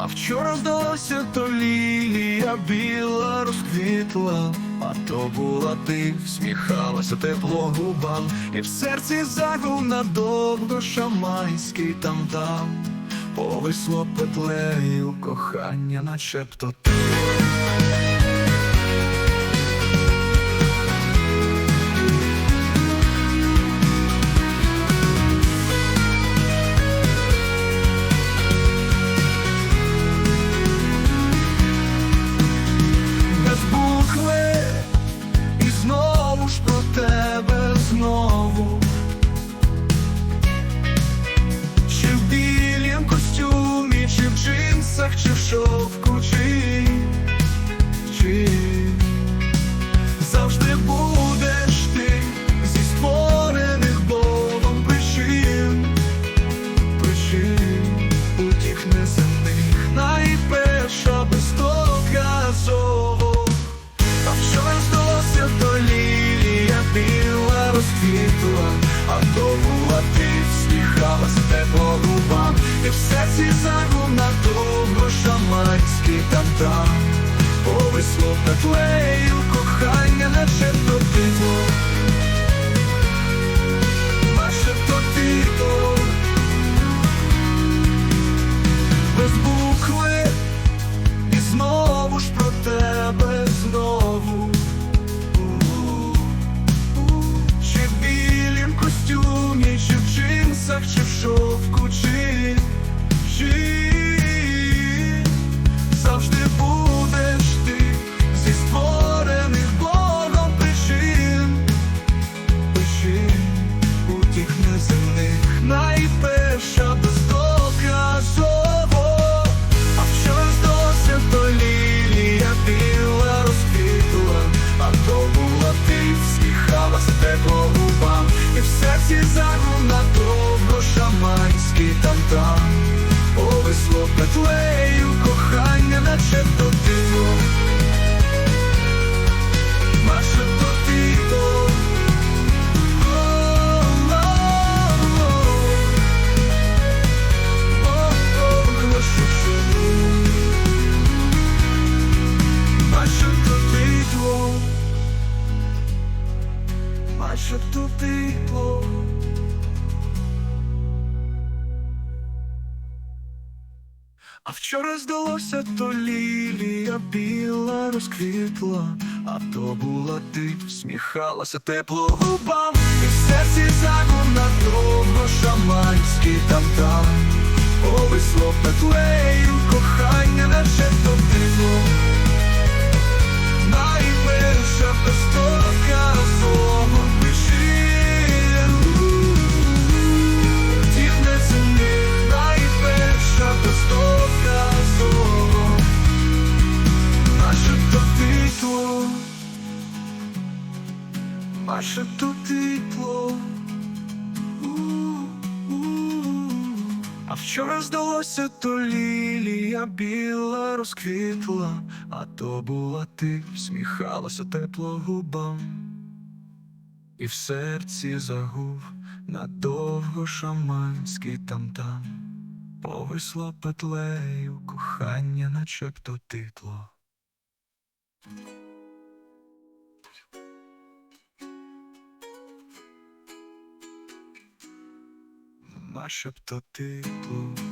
А вчора здалося, то лілія біла розквітла, а то була ти, всміхалася тепло губам, і в серці загув надовго шамайський там там, повисло петлею кохання, начебто ти. Розквітла, а то була ти, всміхалася тепло губам, і в серці на довго шаманський там-там, повисло петлею А вчора здалося, то лілія біла розквітла, а то була ти, всміхалася тепло губам, і в серці загув надовго шаманський там-там, повисло петлею кохання, наше то дитло. А вчора здалося, то лілія біла розквітла, а то була ти, всміхалася тепло губам, і в серці загув надовго шаманський там-там, повисло петлею кохання, начебто титло. Начебто титло.